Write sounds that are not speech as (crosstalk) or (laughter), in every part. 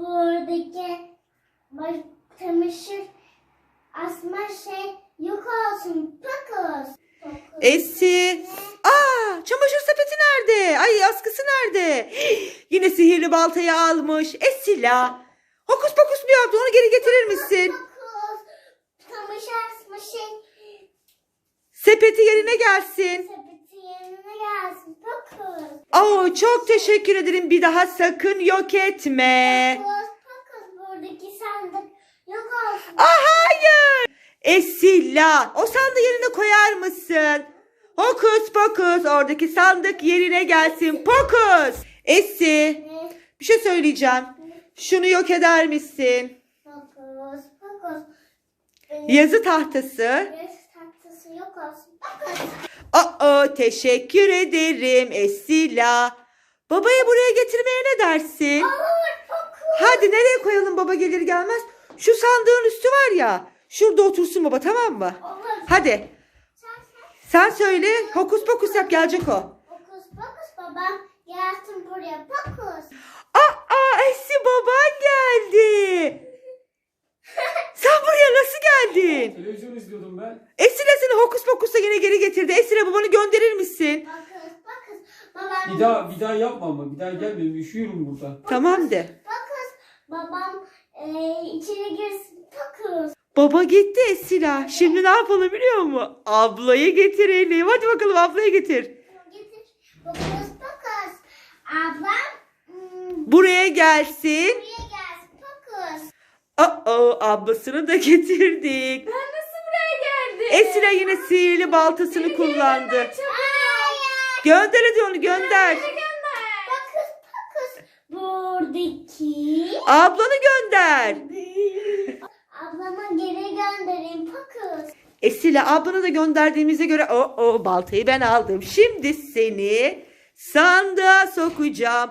buradaki çamaşır asma şey yok olsun. Fokus. Fokus. Esi. Aa, çamaşır sepeti nerede? Ay askısı nerede? Yine sihirli baltayı almış. Esila. Hokus pokus mu yaptı? Onu geri getirir misin? Çamaşır asma şey Sepeti yerine gelsin. Fokus. Oo, çok teşekkür ederim. Bir daha sakın yok etme. Fokus. Fokus. Buradaki sandık yok olsun. Aa, hayır. Esila. O sandığı yerine koyar mısın? Hokus pokus. Oradaki sandık yerine gelsin. Pokus. Esi. Ne? Bir şey söyleyeceğim. Şunu yok eder misin? Fokus. Fokus. Yazı tahtası. Yes, tahtası yok olsun. Fokus. Aa, teşekkür ederim Esila. Babayı buraya getirmeye ne dersin? Hadi nereye koyalım baba gelir gelmez? Şu sandığın üstü var ya. Şurada otursun baba tamam mı? Olur. Hadi Sen söyle hokus pokus yap gelecek o. Fokus fokus babam gelsin buraya fokus. Aa Esi baban geldi. (laughs) Sen buraya nasıl geldin? Televizyon izliyordum ben. Esile seni hokus pokusa yine geri getirdi. Esile babanı gönderir misin? Fokus fokus babam. Bir daha bir daha yapma ama bir daha gelme üşüyorum burada. Tamam de. Fokus babam e, içeri girsin fokus. Baba gitti Esila. Şimdi ne yapalım biliyor musun? Ablayı getirelim. Hadi bakalım ablayı getir. Getir. Fokus fokus. Ablam hmm, Buraya gelsin. Ablasını da (laughs) getirdik. Ben nasıl buraya geldim? Esila yine sihirli baltasını kullandı. Hayır. Gönder hadi onu gönder. Fokus fokus. Buradaki. Ablanı gönder. Ablama geri göndereyim fokus. Esila ablanı da gönderdiğimize göre o o baltayı ben aldım. Şimdi seni sandığa sokacağım.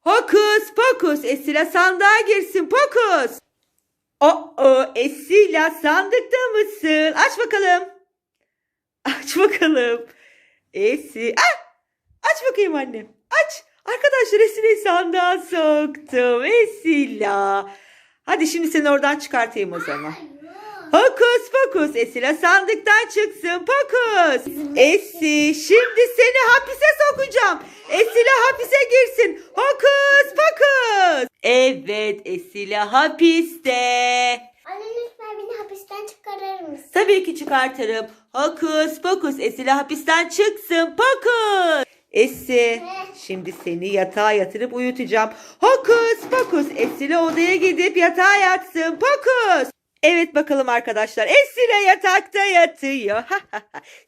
Hokus pokus Esila sandığa girsin pokus. O o Esila sandıkta mısın? Aç bakalım. Aç bakalım. Esi. Ah! Aç bakayım annem. Aç. Arkadaşlar Esile'yi sandığa soktum. Esila. Hadi şimdi seni oradan çıkartayım o zaman. Hokus pokus Esila sandıktan çıksın pokus. Esi şimdi seni hapise sokacağım. Esila hapise girsin. Hokus pokus. Esila hapiste. Anne lütfen beni hapisten çıkarır mısın? Tabii ki çıkartırım. Hokus pokus Esila hapisten çıksın pokus. Esi şimdi seni yatağa yatırıp uyutacağım. Hokus pokus Esila odaya gidip yatağa yatsın pokus. Evet bakalım arkadaşlar. Esile yatakta yatıyor.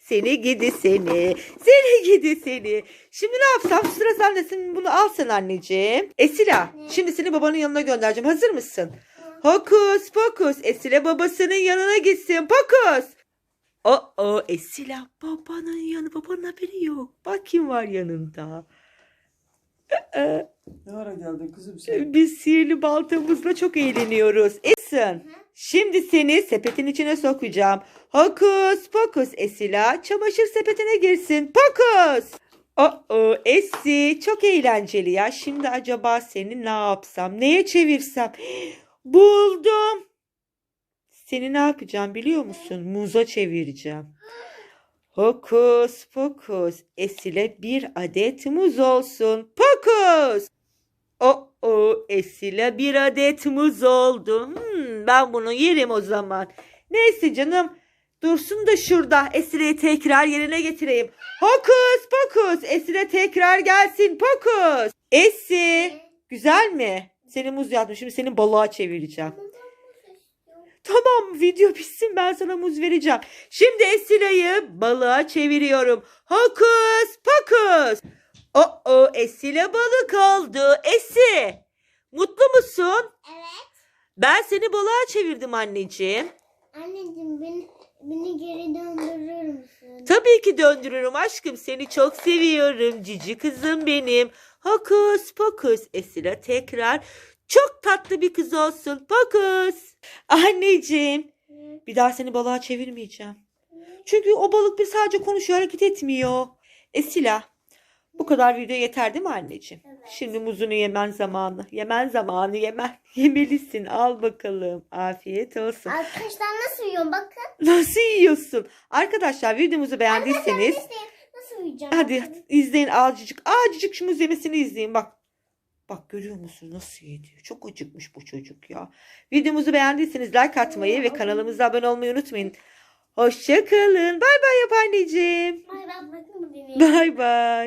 seni gidi seni. Seni gidi seni. Şimdi ne yapsam? Sıra sendesin. Bunu al sen anneciğim. Esila. Şimdi seni babanın yanına göndereceğim. Hazır mısın? Hokus pokus. Esile babasının yanına gitsin. Pokus. O o Esila babanın yanı. Babanın haberi yok. Bak kim var yanında. Ee, Ne ara geldin kızım sen? biz sihirli baltamızla çok eğleniyoruz. Esin. Şimdi seni sepetin içine sokacağım. Hokus pokus Esila çamaşır sepetine girsin. Pokus. O Esi çok eğlenceli ya. Şimdi acaba seni ne yapsam? Neye çevirsem? (gasps) Buldum. Seni ne yapacağım biliyor musun? Muza çevireceğim. (gasps) (gasps) Hokus pokus. Esile bir adet muz olsun. Pokus. O o Esile bir adet muz oldu. Hmm, ben bunu yerim o zaman. Neyse canım. Dursun da şurada. Esile'yi tekrar yerine getireyim. Hokus pokus. Esile tekrar gelsin. Pokus. Esi. Güzel mi? Seni muz yaptım. Şimdi seni balığa çevireceğim. Tamam video bitsin ben sana muz vereceğim. Şimdi Esile'yi balığa çeviriyorum. Hokus pokus. O o Esile balık oldu. Esi mutlu musun? Evet. Ben seni balığa çevirdim anneciğim. Anneciğim beni, beni geri döndürür müsün? Tabii ki döndürürüm aşkım. Seni çok seviyorum cici kızım benim. Hokus pokus Esile tekrar çok tatlı bir kız olsun. Pokus. Anneciğim bir daha seni balığa çevirmeyeceğim. Çünkü o balık bir sadece konuşuyor hareket etmiyor. Esila Bu kadar video yeter değil mi anneciğim? Evet. Şimdi muzunu yemen zamanı. Yemen zamanı yemen. (laughs) Yemelisin. Al bakalım. Afiyet olsun. Arkadaşlar nasıl yiyorum bakın. Nasıl yiyorsun? Arkadaşlar videomuzu beğendiyseniz Arkadaşlar nasıl yiyeceğim? hadi izleyin azıcık. Azıcık şu muz yemesini izleyin. Bak. Bak görüyor musun nasıl yediyor? Çok acıkmış bu çocuk ya. Videomuzu beğendiyseniz like atmayı ve kanalımıza abone olmayı unutmayın. Hoşçakalın. Bay bay yap anneciğim. (laughs) Bay bay.